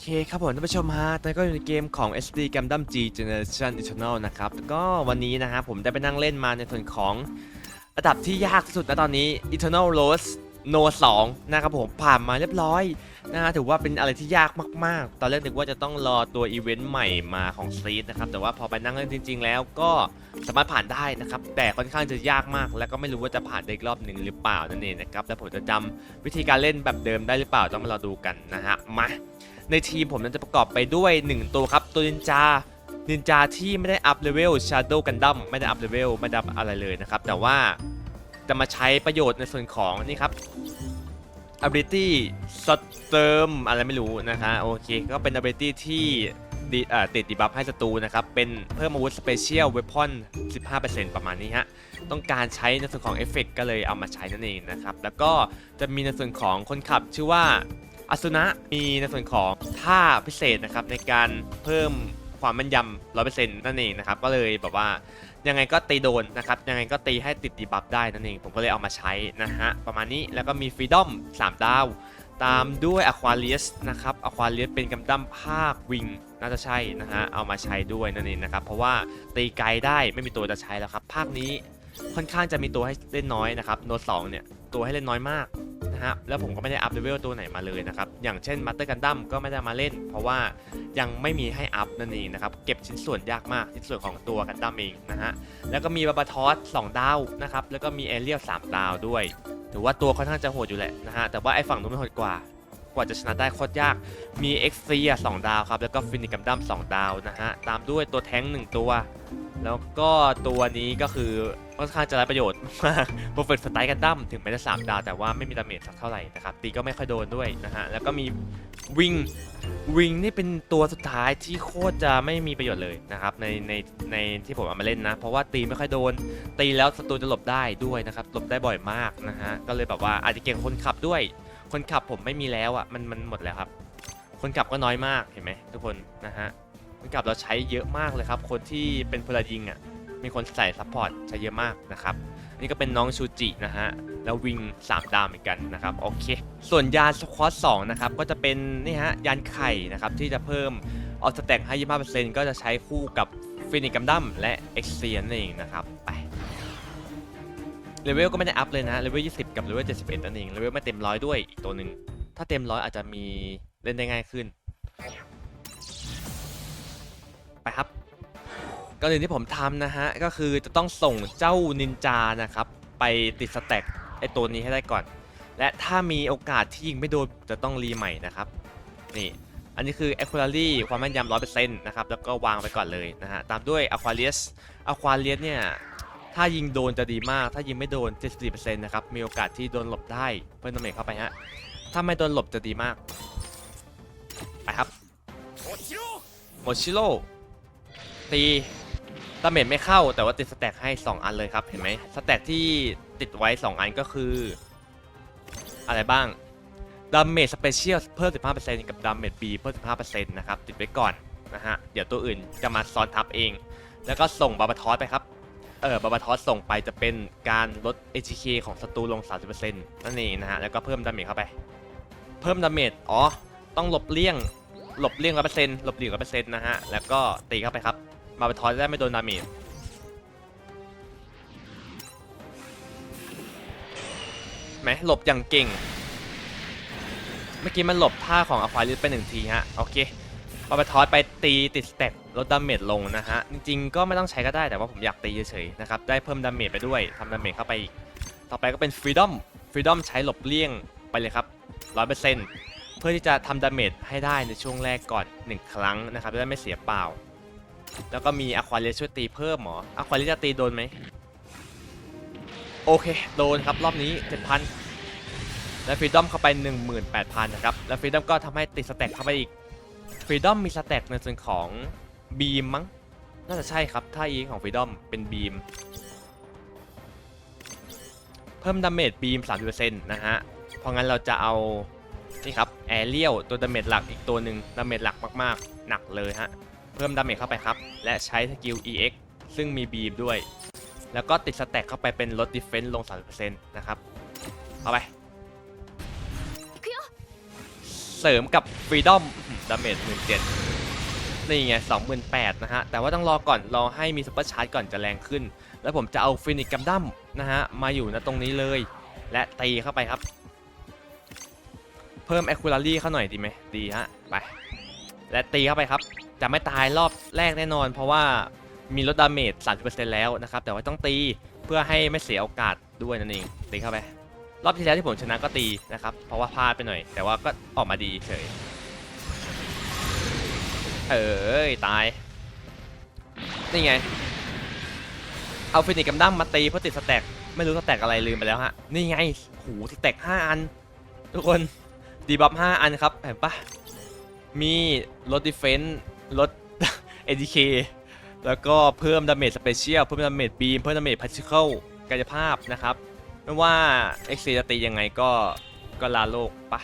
เคครับผมท่านผู้ชมฮะตอนนี้ก็อยู่ในเกมของ SD Gundam G Generation Eternal นะครับแล้วก็วันนี้นะฮะผมได้ไปนั่งเล่นมาในส่วนของระดับที่ยากสุดนะตอนนี้ Eternal Rose No 2นะครับผมผ่านมาเรียบร้อยนะฮะถือว่าเป็นอะไรที่ยากมาก ๆ ตอนแรกนึกว่าจะต้องรอตัวอีเวนต์ใหม่มาของซีดนะครับ แต่ว่าพอไปนั่งเล่นจริง ๆ แล้วก็สามารถผ่านได้นะครับ แต่ค่อนข้างจะยากมาก แล้วก็ไม่รู้ว่าจะผ่านได้รอบหนึ่งหรือเปล่านั่นเองนะครับ แล้วผมจะจำวิธีการเล่นแบบเดิมได้หรือเปล่าต้องมารอดูกันนะฮะมา ในทีมผมนั้นจะประกอบไปด้วย 1 ตัวครับ ตัวนินจานินจาที่ไม่ได้อัพเลเวล Shadow Gundam ไม่ได้อัพเลเวลไม่ได้อัพอะไรเลยนะครับ แต่ว่าจะมาใช้ประโยชน์ในส่วนของนี่ครับ ability Storm อะไรไม่รู้นะฮะโอเคก็เป็น ability ที่ติดดีบัฟให้ศัตรูนะครับ เป็นเพิ่มอาวุธ Special Weapon 15%ประมาณนี้ฮะ ต้องการใช้ในส่วนของเอฟเฟกก็เลยเอามาใช้นั่นเองนะครับ แล้วก็จะมีในส่วนของคนขับชื่อว่า อสุนะมีในส่วนของท่าพิเศษนะครับในการเพิ่มความแม่นยำร้อยเปอร์เซ็นต์นั่นเองนะครับก็เลยแบบว่ายังไงก็ตีโดนนะครับยังไงก็ตีให้ติดดีบัฟได้นั่นเอง ผมก็เลยเอามาใช้นะฮะประมาณนี้แล้วก็มีฟรีดอม3ดาว ตามด้วยอควาเลียสนะครับอควาเลียสเป็นกัมดั้มภาควิงน่าจะใช่นะฮะเอามาใช้ด้วยนั่นเองนะครับเพราะว่าตีไกลได้ไม่มีตัวจะใช้แล้วครับภาคนี้ค่อนข้างจะมีตัวให้เล่นน้อยนะครับโนตสองเนี่ยตัวให้เล่นน้อยมาก นะฮะแล้วผมก็ไม่ได้อัพเลเวลตัวไหนมาเลยนะครับอย่างเช่นมัตเตอร์กันดั้มก็ไม่ได้มาเล่น เพราะว่ายังไม่มีให้อัพนั่นเองนะครับเก็บชิ้นส่วนยากมากชิ้นส่วนของตัวกันดั้มเองนะฮะแล้วก็มีบาบาทอส2ดาวนะครับแล้วก็มีเอเรียล3ดาวด้วย ถือว่าตัวค่อนข้างจะโหดอยู่แหละนะฮะแต่ว่าไอ้ฝั่งนู้นมันโหดกว่า กว่าจะชนะได้โคตรยาก มีเอ็กซ์เซีย2ดาวครับ แล้วก็ฟินิกัมดั้ม2ดาวนะฮะ ตามด้วยตัวแท้งค์1ตัว แล้วก็ตัวนี้ก็คือค่อนข้างจะได้ประโยชน์มากโปรเฟตสไตล์กันดั้มถึงไม่ได้3ดาว แต่ว่าไม่มีดาเมจสักเท่าไหร่นะครับ ตีก็ไม่ค่อยโดนด้วยนะฮะ แล้วก็มีวิงวิงนี่เป็นตัวสุดท้ายที่โคตรจะไม่มีประโยชน์เลยนะครับในในในที่ผมเอามาเล่นนะ เพราะว่าตีไม่ค่อยโดน ตีแล้วศัตรูจะหลบได้ด้วยนะครับหลบได้บ่อยมากนะฮะก็เลยแบบว่าอาจจะเก่งคนขับด้วย คนขับผมไม่มีแล้วอะมันมันหมดแล้วครับ คนขับก็น้อยมากเห็นไหมทุกคนนะฮะคนขับเราใช้เยอะมากเลยครับ คนที่เป็นพลยิงอะมีคนใส่ซัพพอร์ตใช้เยอะมากนะครับนี่ก็เป็นน้องชูจินะฮะแล้ววิง 3 ดาวเหมือนกันนะครับโอเค ส่วนยานสควอต2นะครับก็จะเป็นนี่ฮะยานไข่นะครับที่จะเพิ่มออสแต็กให้25%ก็จะใช้คู่กับฟินิกัมดัมและเอ็กเซียนนเองนะครับไป เลเวลก็ไม่ได้อัพเลยนะเลเวล20 กับเลเวล71นั่นเองเลเวลไม่เต็มร้อยด้วยอีกตัวหนึ่งถ้าเต็มร้อยอาจจะมีเล่นได้ง่ายขึ้น ไปครับก่อนอื่นที่ผมทำนะฮะ ก็คือจะต้องส่งเจ้านินจานะครับ ไปติดสแต็กไอตัวนี้ให้ได้ก่อน และถ้ามีโอกาสที่ยิงไม่โดนจะต้องรีใหม่นะครับนี่อันนี้คือ a q u a r y ความแม่นยำร้อยเปอร์เซ็นต์นะครับ แล้วก็วางไปก่อนเลยนะฮะ ตามด้วย Aquarius Aquarius เนี่ย ถ้ายิงโดนจะดีมาก ถ้ายิงไม่โดน 74%นะครับ มีโอกาสที่โดนหลบได้เพิ่มดาเมจเข้าไปฮะ ถ้าไม่โดนหลบจะดีมาก ไปครับโมชิโร่ตีดาเมจไม่เข้าแต่ว่าติดสแต็กให้ 2 อันเลยครับ เห็นไหมสแต็กที่ติดไว้ 2 อันก็คือ อะไรบ้างดาเมจสเปเชียลเพิ่ม 15%กับดาเมจบีเพิ่ม 15%นะครับ ติดไว้ก่อนนะฮะ เดี๋ยวตัวอื่นจะมาซ้อนทับเอง แล้วก็ส่งบาบาทอสไปครับ ออบาบาทอสส่งไปจะเป็นการลด HK ของศัตรูลง 30%นั่นเองนะฮะ แล้วก็เพิ่มดาเมจเข้าไป เพิ่มดาเมจ อ๋อ ต้องหลบเลี่ยง หลบเลี่ยงร้อยเปอร์เซ็นต์หลบหลีกร้อยเปอร์เซ็นต์นะฮะ แล้วก็ตีเข้าไปครับมาไปทอยจะได้ไม่โดนดาเมจ ไหมหลบอย่างเก่ง เมื่อกี้มันหลบท่าของอควาริสไปหนึ่งทีฮะ โอเคมาไปทอยไปตีติดสเต็ป ลดดาเมจลงนะฮะ จริงๆ ก็ไม่ต้องใช้ก็ได้แต่ว่าผมอยากตีเฉยๆนะครับ ได้เพิ่มดาเมจไปด้วยทำดาเมจเข้าไปอีก ต่อไปก็เป็นฟรีดอมฟรีดอมใช้หลบเลี่ยงไปเลยครับร้อยเปอร์เซ็นต์เพื่อที่จะทำดาเมจให้ได้ในช่วงแรกก่อน 1 ครั้งนะครับจะได้ไม่เสียเปล่า แล้วก็มีอะควาเรียช่วยตีเพิ่มหมออะควาเรียจะตีโดนไหม โอเค โดนครับรอบนี้ 7,000 และฟรีดอมเข้าไป 18,000 นะครับ แล้วฟรีดอมก็ทำให้ติดสแต็กเข้าไปอีกฟรีดอมมีสแต็กในส่วนของ บีมมั้ง น่าจะใช่ครับถ้าอีของฟรีดอมเป็นบีม เพิ่มดาเมจบีม 30%นะฮะ เพราะงั้นเราจะเอา นี่ครับ แอเรียลตัวดาเมจหลักอีกตัวหนึ่งดาเมจหลักมากๆ หนักเลยฮะ เพิ่มดาเมจเข้าไปครับ และใช้สกิล EX ซึ่งมีบีมด้วย แล้วก็ติดสแต็กเข้าไปเป็นลดดิเฟนซ์ลง 30%นะครับเอาไปสสริมกับฟรีดอมดาเมจหมื่นเจ็ด นี่ไงสองหมื่นแปดนะฮะ แต่ว่าต้องรอก่อน รอให้มีซุปเปอร์ชาร์จก่อนจะแรงขึ้น แล้วผมจะเอาฟินิกกัมดั้มนะฮะ มาอยู่ณตรงนี้เลย และตีเข้าไปครับ เพิ่มแอคคูลารี่เข้าหน่อยดีไหมดีฮะ ไป และตีเข้าไปครับ จะไม่ตายรอบแรกแน่นอน เพราะว่ามีลดดาเมจ30%แล้วนะครับ แต่ว่าต้องตีเพื่อให้ไม่เสียโอกาสด้วยนั่นเอง ตีเข้าไป รอบที่แล้วที่ผมชนะก็ตีนะครับ เพราะว่าพลาดไปหน่อย แต่ว่าก็ออกมาดีเฉย เอ้ยตาย นี่ไง เอาฟินิกกัมดั้มมาตีเพื่อติดสแต็กไม่รู้สแต็กอะไรลืมไปแล้วฮะ นี่ไงหูสแต็ก5อัน ทุกคนดีบัฟ5อันครับเห็นปะมีลดดิเฟนส์ลด ADK แล้วก็เพิ่มดาเมจสเปเชียลเพิ่มดาเมจบีมเพิ่มดาเมจพาร์ติเคิลกายภาพนะครับ ไม่ว่าเอ็กซ์จะตียังไงก็ก็ลาโลกปะ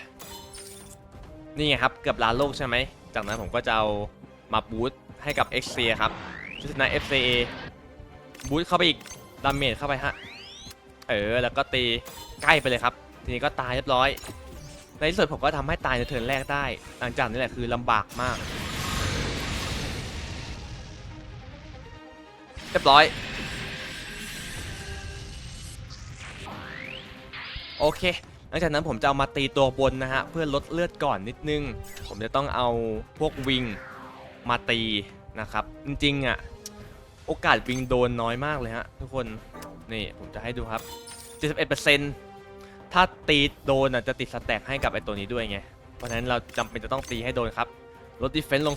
นี่ไงครับ เกือบลาโลกใช่ไหม จากนั้นผมก็จะเอามาบูตให้กับ x อครับชุดชนะ FCA บูตเข้าไปอีกดาเมจเข้าไปฮะ เออ แล้วก็ตีใกล้ไปเลยครับ ทีนี้ก็ตายเรียบร้อย ในที่สุดผมก็ทำให้ตายในเทิร์นแรกได้ หลังจากนี้แหละคือลำบากมาก เรียบร้อย โอเค ลังจากนั้นผมจะเอามาตีตัวบนนะฮะเพื่อลดเลือดก่อนนิดนึง ผมจะต้องเอาพวกวิงมาตีนะครับ จริงๆอะโอกาสวิงโดนน้อยมากเลยฮะทุกคนนี่ผมจะให้ดูครับ71%ถ้าตีโดนอะจะติดสแต็กให้กับไอตัวนี้ด้วยไง เพราะฉะนั้นเราจำเป็นจะต้องตีให้โดนครับลดดิเฟนส์ลง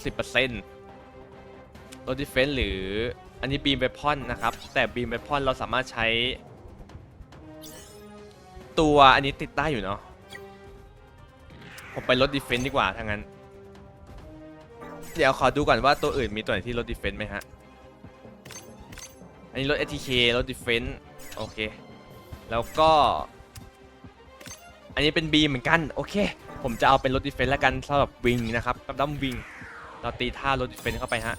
10%ลดดิเฟนส์หรืออันนี้บีมเวพอนนะครับ แต่บีมเวพอนเราสามารถใช้ ตัวอันนี้ติดได้อยู่เนาะผมไปลดดิเฟนต์ดีกว่าถ้างั้น เดี๋ยวขอดูก่อนว่าตัวอื่นมีตัวไหนที่ลดดิเฟนต์ไหมฮะ อันนี้ลด ATK ลดดิเฟนต์โอเค แล้วก็ อันนี้เป็นบีเหมือนกัน โอเค ผมจะเอาเป็นลดดิเฟนต์แล้วกันสำหรับวิงนะครับกับดั้มวิง เราตีท่าลดดิเฟนต์เข้าไปฮะ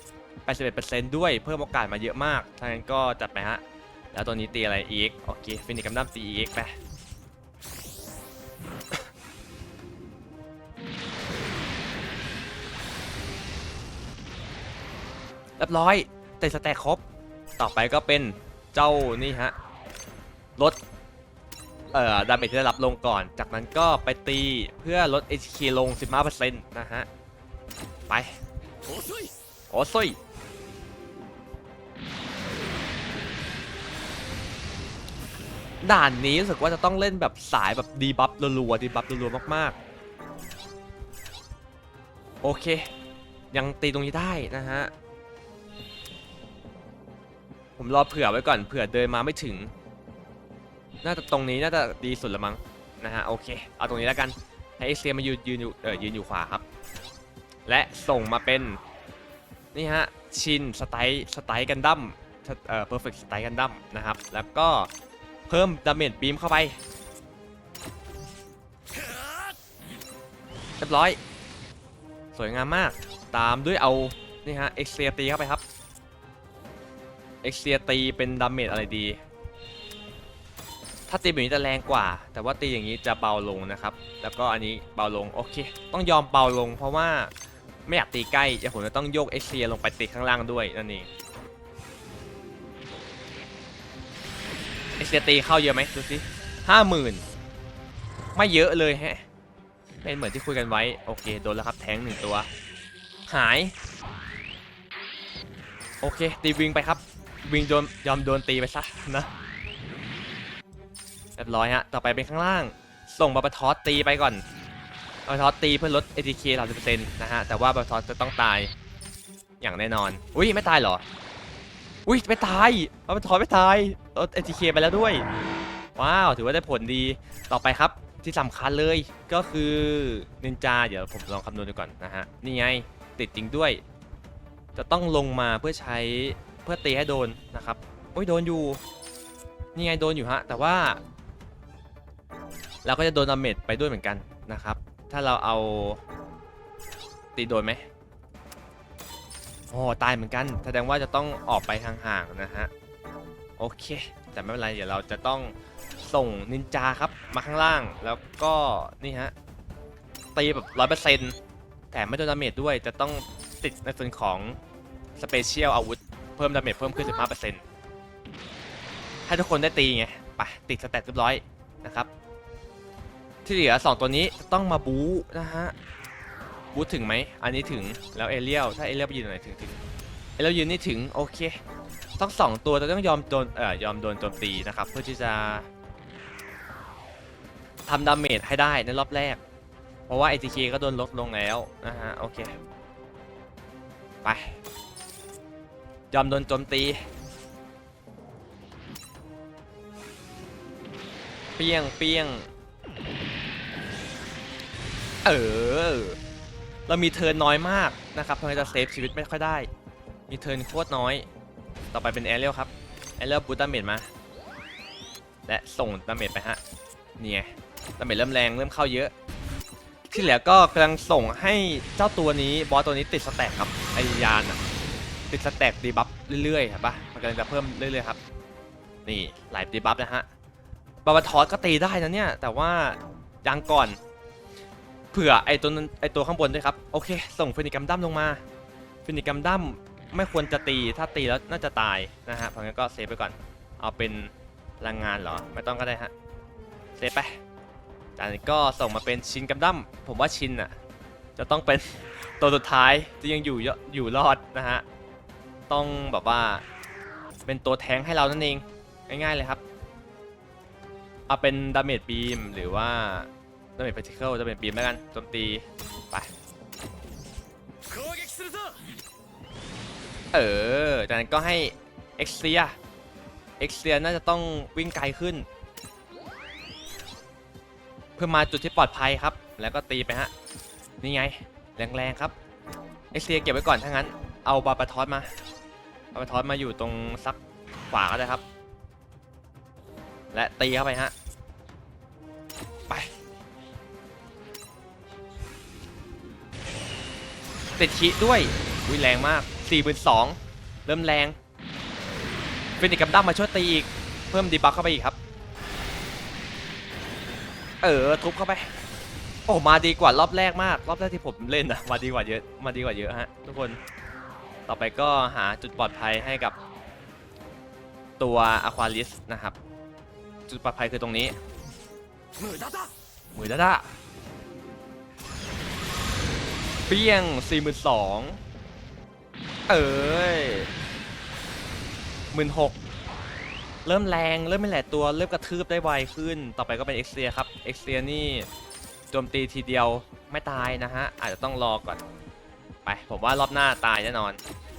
81%ด้วยเพิ่มโอกาสมาเยอะมากถ้างั้นก็จัดไปฮะ แล้วตัวนี้ตีอะไรอีก โอเคฟินิกกัมดั้มตีอีกไป เรียบร้อย แต่สแต็กครบ ต่อไปก็เป็นเจ้านี่ฮะลดเอ่อดาเมจที่ได้รับลงก่อน จากนั้นก็ไปตีเพื่อลด HP ลง 15%นะฮะ ไปโอ้ซุยด่านนี้รู้สึกว่าจะต้องเล่นแบบสายแบบดีบัฟรัวๆดีบัฟรัวๆมากๆ โอเค ยังตีตรงนี้ได้นะฮะ ผมรอเผื่อไว้ก่อนเผื่อเดินมาไม่ถึง น่าจะตรงนี้น่าจะดีสุดละมั้งนะฮะโอเค เอาตรงนี้แล้วกันให้เอ็กเซียมายืนยืนอยู่เออยืนอยู่ขวาครับ และส่งมาเป็นนี่ฮะชินสไตล์สไตล์กันดั้มเอ่อเพอร์เฟกต์สไตล์กันดั้มนะครับ แล้วก็เพิ่มดาเมจบีมเข้าไปเรียบร้อย สวยงามมากตามด้วยเอานี่ฮะเอ็กเซียตีเข้าไปครับ เอ็กเซียตีเป็นดาเมจอะไรดี ถ้าตีแบบนี้จะแรงกว่า แต่ว่าตีอย่างนี้จะเบาลงนะครับ แล้วก็อันนี้เบาลง โอเค ต้องยอมเบาลง เพราะว่าไม่อยากตีใกล้เดี๋ยวผมจะต้องโยกเอ็กเซียลงไปตีข้างล่างด้วยนั่นเองเอ็กเซียตีเข้าเยอะไหมดูสิห้าหมื่นไม่เยอะเลยแฮะเป็นเหมือนที่คุยกันไว้ โอเค โดนแล้วครับแทงหนึ่งตัว หาย โอเคตีวิงไปครับ วิงโดนยอมโดนตีไปซะนะเรียบร้อยฮะ ต่อไปเป็นข้างล่าง ส่งบาบาทอสตีไปก่อนบาบาทอสตีเพื่อลด ATK 30%นะฮะ แต่ว่าบาบาทอสจะต้องตายอย่างแน่นอน อุ้ยไม่ตายเหรอ อุ้ยไม่ตายบาบาทอสไม่ตายลด ATK ไปแล้วด้วย ว้าว ถือว่าได้ผลดี ต่อไปครับที่สำคัญเลยก็คือนินจา เดี๋ยวผมลองคำนวณดูก่อนนะฮะ นี่ไงติดจริงด้วย จะต้องลงมาเพื่อใช้ เพื่อตีให้โดนนะครับโอ้ยโดนอยู่นี่ไงโดนอยู่ฮะแต่ว่า เราก็จะโดนดาเมจไปด้วยเหมือนกันนะครับ ถ้าเราเอาตีโดนไหมโอ้ตายเหมือนกัน แสดงว่าจะต้องออกไปห่างๆนะฮะโอเค แต่ไม่เป็นไรเดี๋ยวเราจะต้องส่งนินจาครับมาข้างล่างแล้วก็นี่ฮะตีแบบร้อยเปอร์เซ็นต์แต่ไม่โดนดาเมจด้วยจะต้องติดในส่วนของสเปเชียลอาวุธ เพิ่มดาเมจเพิ่มขึ้น 15%ให้ทุกคนได้ตีไงไปติดสแตทเรียบร้อยนะครับ ที่เหลือ 2 ตัวนี้จะต้องมาบู๊นะฮะ บู๊ถึงไหม อันนี้ถึงแล้วเอเรียลถ้าเอเรียลไปยืนตรงไหนถึงถึงเอเรียลยืนนี่ถึง โอเคต้องสองตัวจะต้องยอมโดนเอ่อยอมโดนโจมตีนะครับ เพื่อที่จะทำดาเมจให้ได้ในรอบแรก เพราะว่า ATK ก็โดนลดลงแล้วนะฮะ โอเค ไป ยอมโดนโจมตี เปี้ยงเปี้ยง เออ เรามีเทิร์นน้อยมากนะครับทำให้จะเซฟชีวิตไม่ค่อยได้ มีเทิร์นโคตรน้อย ต่อไปเป็นแอเรียลครับ แอเรียลบูตดาเมจมา และส่งดาเมจไปฮะ นี่ไงดาเมจเริ่มแรงเริ่มเข้าเยอะ ที่เหลือก็กำลังส่งให้เจ้าตัวนี้บอสตัวนี้ติดสแต็กครับไอยานอะ ติดสแต็กดีบัฟเรื่อยๆครับปะมันกำลังจะเพิ่มเรื่อยๆครับ นี่หลายดีบัฟนะฮะบาบาทอสก็ตีได้นะเนี่ย แต่ว่ายังก่อน เผื่อไอตัวไอตัวข้างบนด้วยครับ โอเค ส่งฟินิกัมดั้มลงมาฟินิกัมดั้มไม่ควรจะตี ถ้าตีแล้วน่าจะตายนะฮะ เพราะงั้นก็เซฟไปก่อน เอาเป็นพลังงานเหรอ ไม่ต้องก็ได้ฮะ เซฟไปจากนั้นก็ส่งมาเป็นชินกัมดั้มผมว่าชินอะ จะต้องเป็นตัวสุดท้ายที่ยังอยู่เยอะอยู่รอดนะฮะ ต้องแบบว่า เป็นตัวแทงให้เรานั่นเอง ง่ายๆเลยครับเอาเป็นดาเมจบีมหรือว่าดาเมจพาร์ติเคิลดาเมจบีมแล้วกันโจมตีไปเออจากนั้นก็ให้เอ็กเซียเอ็กเซียน่าจะต้องวิ่งไกลขึ้น เพื่อมาจุดที่ปลอดภัยครับ แล้วก็ตีไปฮะ นี่ไง แรงๆครับ เอ็กเซียเก็บไว้ก่อนถ้างั้น เอาบาปาทอสมา บาไปทอสมาอยู่ตรงซักขวาก็ได้ครับ และตีเข้าไปฮะ ไป ติดขีด้วยอุ้ยแรงมาก4 2 0 0 0เริ่มแรงฟินิกกับดั้มมาช่วยตีอีก เพิ่มดีบัฟเข้าไปอีกครับ เออ ทุบเข้าไป โอ้ มาดีกว่ารอบแรกมาก รอบแรกที่ผมเล่นนะมาดีกว่าเยอะ มาดีกว่าเยอะฮะทุกคน ต่อไปก็หาจุดปลอดภัยให้กับตัวอควาลิสนะครับ จุดปลอดภัยคือตรงนี้มือด้าด้าเปี้ยงสี่หมื่นสองเอ้ยหมื่นหกเริ่มแรงเริ่มไม่แหลตัวเริ่มกระทืบได้ไวขึ้น ต่อไปก็เป็นเอ็กเซียครับเอ็กเซียนี่โจมตีทีเดียวไม่ตายนะฮะ อาจจะต้องรอก่อน ไปผมว่ารอบหน้าตายแน่นอน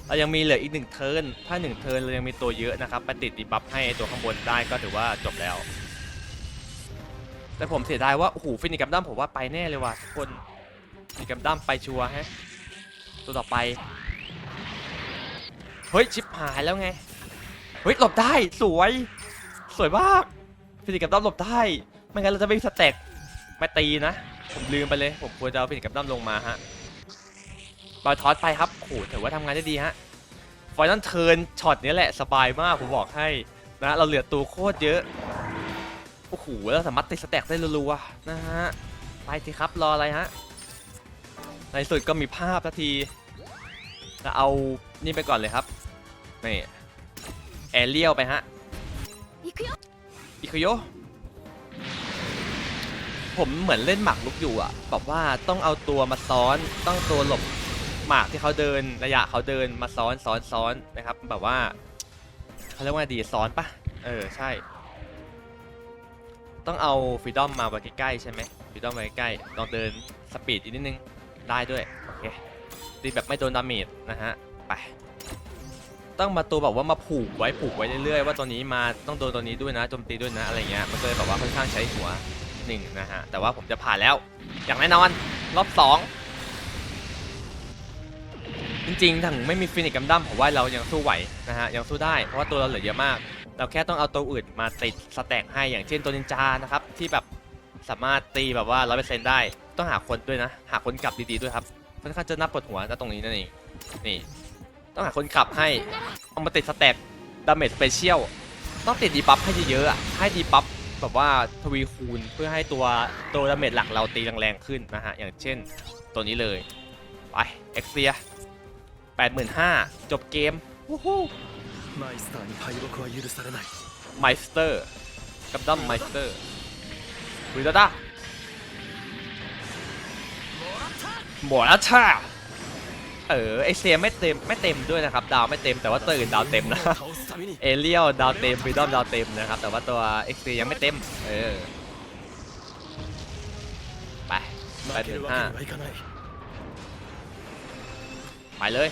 เรายังมีเหลืออีกหนึ่งเทิร์นถ้าหนึ่งเทิร์นเรายังมีตัวเยอะนะครับไปติดดีบัฟให้ตัวข้างบนได้ก็ถือว่าจบแล้ว แต่ผมเสียดายว่าโอ้โหฟินิกกัมดั้มผมว่าไปแน่เลยว่ะทุกคนฟินิกกัมดั้มไปชัวร์ฮะตัวต่อไปเฮ้ยชิปหายแล้วไงเฮ้ยหลบได้สวย สวยมากฟินิกกัมดั้มหลบได้ไม่งั้นเราจะไม่สแต็กไม่ตีนะ ผมลืมไปเลย ผมควรจะเอาฟินิกกัมดั้มลงมาฮะ ลอยทอสไปครับโหถือว่าทำงานได้ดีฮะไฟนอลเทินช็อตนี้แหละสบายมากผมบอกให้นะเราเหลือตัวโคตรเยอะโอ้โหเราสามารถติดสแต็กได้รัวๆนะฮะไปสิครับรออะไรฮะในสุดก็มีภาพทันทีจะเอานี่ไปก่อนเลยครับนี่แอเรียลไปฮะอิคุโยผมเหมือนเล่นหมากลุกอยู่อะบอกว่าต้องเอาตัวมาซ้อนต้องตัวหลบ หมากที่เขาเดินระยะเขาเดินมาซ้อนซ้อนซ้อนนะครับ แบบว่าเขาเรียกว่าดีซ้อนปะเออใช่ ต้องเอาฟรีดอมมาไว้ใกล้ๆใช่ไหมฟรีดอมไว้ใกล้ลองเดินสปีดอีกนิดนึงได้ด้วยโอเคตีแบบไม่โดนดาเมจนะฮะไปต้องมาตัวแบบว่ามาผูกไว้ผูกไว้เรื่อยๆว่าตัวนี้มาต้องโดนตัวนี้ด้วยนะโจมตีด้วยนะอะไรเงี้ยมันก็เลยแบบว่าค่อนข้างใช้หัวหนึ่งนะฮะแต่ว่าผมจะผ่านแล้วอย่างแน่นอนรอบสอง จริงๆถ้าไม่มีฟินิกกัมดั้มผมว่าเรายังสู้ไหวนะฮะยังสู้ได้เพราะว่าตัวเราเหลือเยอะมาก เราแค่ต้องเอาตัวอื่นมาติดสแต็กให้อย่างเช่นตัวนินจานะครับที่แบบสามารถตีแบบว่า100%ได้ ต้องหาคนด้วยนะ หาคนกลับดีๆด้วยครับค่อนข้างจะน่าปวดหัวนะตรงนี้นั่นเองนี่ต้องหาคนขับให้เอามาติดสแต็กดาเมจสเปเชียลต้องติดดีบัฟให้เยอะๆอะให้ดีบัฟแบบว่าทวีคูณเพื่อให้ตัวตัวดาเมจหลักเราตีแรงๆขึ้นนะฮะอย่างเช่นตัวนี้เลยไปเอ็กเซีย แปดหมื่นห้าจบเกมวู้ฮู้ไมสเตอร์กับดั้มไมสเตอร์คุยด้าต้าหมอราชาเออไอเซียไม่เต็มไม่เต็มด้วยนะครับ ดาวไม่เต็มแต่ว่าตัวอื่นดาวเต็มนะเอเรียลดาวเต็มฟิดอมดาวเต็มนะครับ แต่ว่าตัวเอ็กซ์เซียยังไม่เต็มเออไปไปถึงห้า ไปเลย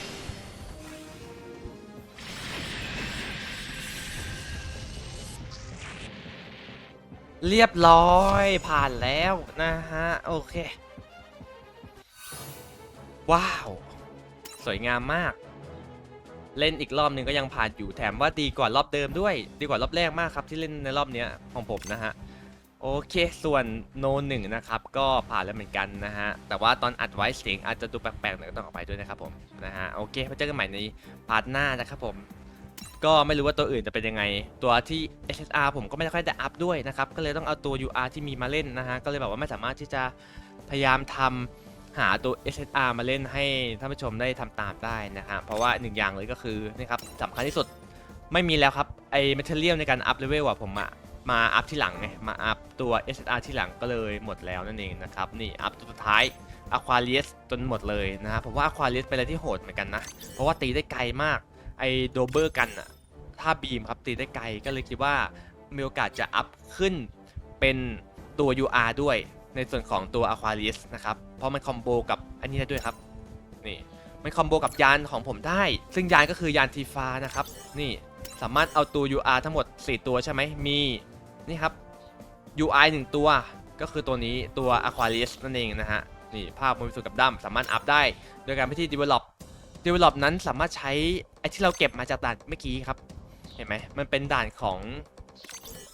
เรียบร้อยผ่านแล้วนะฮะ โอเค ว้าว สวยงามมาก เล่นอีกรอบหนึ่งก็ยังผ่านอยู่แถมว่าดีกว่ารอบเดิมด้วย ดีกว่ารอบแรกมากครับที่เล่นในรอบเนี้ยของผมนะฮะ โอเคส่วนโนหนึ่งนะครับก็ผ่านแล้วเหมือนกันนะฮะแต่ว่าตอนอัดไว้เสียงอาจจะดูแปลกๆหน่อยก็ต้องออกไปด้วยนะครับผมนะฮะโอเคมาเจอกันใหม่ในพาร์ทหน้านะครับผมก็ไม่รู้ว่าตัวอื่นจะเป็นยังไง ตัวที่ SSR ผมก็ไม่ค่อยได้อัพด้วยนะครับก็เลยต้องเอาตัว UR ที่มีมาเล่นนะฮะก็เลยแบบว่าไม่สามารถที่จะพยายามทำหาตัว SSR มาเล่นให้ท่านผู้ชมได้ทำตามได้นะฮะเพราะว่าหนึ่งอย่างเลยก็คือนี่ครับสำคัญที่สุดไม่มีแล้วครับไอ้ material ในการอัพเลเวลอะผมอะ มาอัพที่หลังไงมาอัพตัว SSR ที่หลังก็เลยหมดแล้วนั่นเองนะครับนี่อัพตัวสุดท้าย Aquarius จนหมดเลยนะฮะผมว่า Aquarius เป็นอะไรที่โหดเหมือนกันนะ เพราะว่าตีได้ไกลมากไอโดเบอร์กันอะถ้าบีมครับตีได้ไกลก็เลยคิดว่ามีโอกาสจะอัพขึ้นเป็นตัว UR ด้วยในส่วนของตัว Aquarius นะครับ เพราะมันคอมโบกับอันนี้ได้ด้วยครับนี่มันคอมโบกับยานของผมได้ ซึ่งยานก็คือยานทีฟ้านะครับ นี่สามารถเอาตัว UR ทั้งหมด 4 ตัวใช่ไหมมี นี่ครับ UI 1 ตัวก็คือตัวนี้ตัว Aquarius นั่นเองนะฮะ นี่ภาพบริสุทธิ์กับดั้มสามารถอัพได้ โดยการไปที่ develop develop นั้นสามารถใช้ไอ้ที่เราเก็บมาจากด่านเมื่อกี้ครับ เห็นไหมมันเป็นด่านของ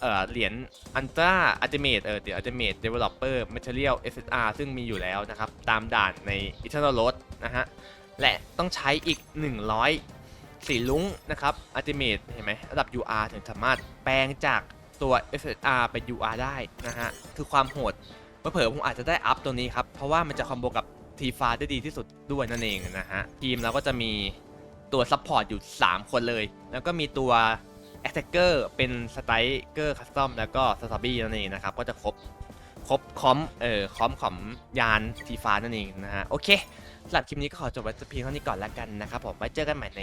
เอ่อเหรียญ Ultra Ultimate เออเดี๋ยว Ultimate Developer Material SSR ซึ่งมีอยู่แล้วนะครับ ตามด่านใน Eternal Road นะฮะ และต้องใช้อีก 100สีลุ้งนะครับ Ultimate เห็นไหมระดับ UR ถึงสามารถแปลงจาก ตัว SSR เป็น UR ได้นะฮะ คือความโหดเผลอๆผมอาจจะได้อัพตัวนี้ครับ เพราะว่ามันจะคอมโบกับทีฟาได้ดีที่สุดด้วยนั่นเองนะฮะ ทีมเราก็จะมีตัวซัพพอร์ตอยู่ 3 คนเลย แล้วก็มีตัว Attacker เป็นสไตรเกอร์คัสตอมแล้วก็สตอบี้นั่นเองนะครับ ก็จะครบครบคอมเอ่อคอมของยานทีฟ้านั่นเองนะฮะ โอเคสำหรับคลิปนี้ก็ขอจบไว้เพียงเท่านี้ก่อนแล้วกันนะครับผมไว้เจอกันใหม่ใน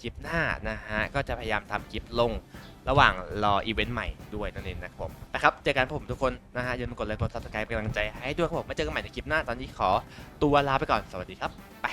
คลิปหน้านะฮะ ก็จะพยายามทำคลิปลง ระหว่างรออีเวนต์ใหม่ด้วยนั่นเองนะครับนะครับเจอกันผมทุกคนนะฮะอย่าลืมกดไลค์กดซับสไครป์เป็นกำลังใจให้ด้วยครับผมไว้เจอกันใหม่ในคลิปหน้าตอนนี้ขอตัวลาไปก่อนสวัสดีครับ ไป